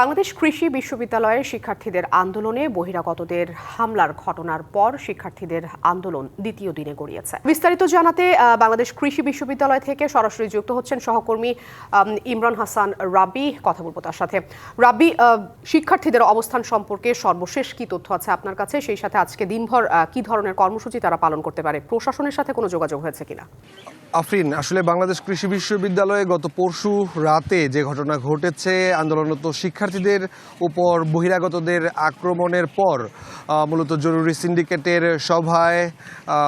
বাংলাদেশ কৃষি বিশ্ববিদ্যালয়ের শিক্ষার্থীদের আন্দোলনে বহিরাগতদের হামলার ঘটনার পর শিক্ষার্থীদের আন্দোলন দ্বিতীয় দিনে গড়িয়েছে। বিস্তারিত জানাতে বাংলাদেশ কৃষি বিশ্ববিদ্যালয় থেকে সরাসরি যুক্ত হচ্ছেন সহকর্মী ইমরান হাসান রাব্বি। কথা বলব তার সাথে। রাব্বি শিক্ষার্থীদের অবস্থান সম্পর্কে সর্বশেষ কি তথ্য আছে আপনার কাছে? সেই সাথে আজকে দিনভর কি ধরনের কর্মসূচি তারা পালন করতে পারে? প্রশাসনের সাথে কোনো যোগাযোগ হয়েছে কিনা? আফরিন, আসলে বাংলাদেশ কৃষি বিশ্ববিদ্যালয়ে গত পরশু রাতে যে ঘটনা ঘটেছে, আন্দোলনরত শিক্ষার্থীদের উপর বহিরাগতদের আক্রমণের পর মূলত জরুরি সিন্ডিকেটের সভায়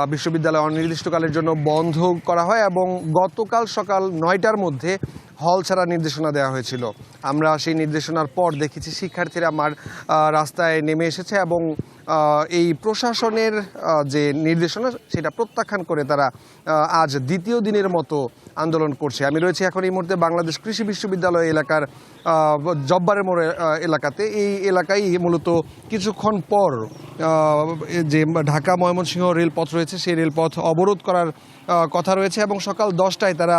বিশ্ববিদ্যালয় অনির্দিষ্টকালের জন্য বন্ধ করা হয় এবং গতকাল সকাল নয়টার মধ্যে হল ছাড়া নির্দেশনা দেওয়া হয়েছিল। আমরা সেই নির্দেশনার পর দেখেছি শিক্ষার্থীরা আমার রাস্তায় নেমে এসেছে এবং এই প্রশাসনের যে নির্দেশনা সেটা প্রত্যাখ্যান করে তারা আজ দ্বিতীয় দিনের মতো আন্দোলন করছে। আমি রয়েছি এখন এই মুহূর্তে বাংলাদেশ কৃষি বিশ্ববিদ্যালয় এলাকার জব্বারের মোড় এলাকাতে। এই এলাকায় মূলত কিছুক্ষণ পর যে ঢাকা ময়মনসিংহ রেলপথ রয়েছে, সেই রেলপথ অবরোধ করার কথা রয়েছে এবং সকাল দশটায় তারা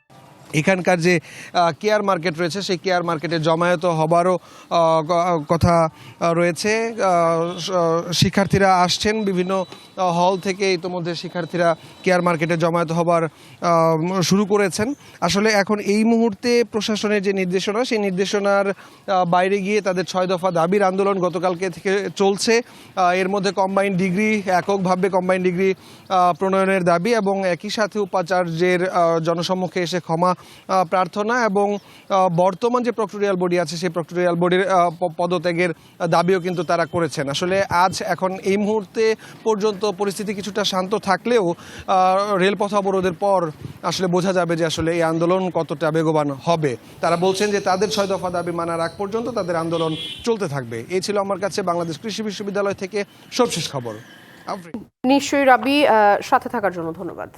এখানকার যে কেয়ার মার্কেট রয়েছে, সেই কেয়ার মার্কেটে জমায়েত হবারও কথা রয়েছে। শিক্ষার্থীরা আসছেন বিভিন্ন হল থেকে ইতোমধ্যে শিক্ষার্থীরা কেয়ার মার্কেটে জমায়েত হবার শুরু করেছেন। আসলে এখন এই মুহূর্তে প্রশাসনের যে নির্দেশনা, সেই নির্দেশনার বাইরে গিয়ে তাদের ছয় দফা দাবির আন্দোলন গতকালকে থেকে চলছে। এর মধ্যে কম্বাইন ডিগ্রি এককভাবে কম্বাইন ডিগ্রি প্রণয়নের দাবি এবং একই সাথে উপাচার্যের জনসম্মুখে এসে ক্ষমা প্রার্থনা এবং বর্তমান যে প্রক্টোরিয়াল বডি আছে সেই প্রক্টোরিয়াল বডির পদত্যাগের দাবিও কিন্তু তারা করেছেন। আসলে আজ এখন এই মুহূর্তে পর্যন্ত পরিস্থিতি কিছুটা শান্ত থাকলেও রেলপথ অবরোধের পর আসলে বোঝা যাবে যে আসলে এই আন্দোলন কতটা বেগবান হবে। তারা বলছেন যে তাদের ছয় দফা দাবি মানার আগ পর্যন্ত তাদের আন্দোলন চলতে থাকবে। এই ছিল আমার কাছে বাংলাদেশ কৃষি বিশ্ববিদ্যালয় থেকে সবশেষ খবর। নিশ্চয়ই আহ, সাথে থাকার জন্য ধন্যবাদ।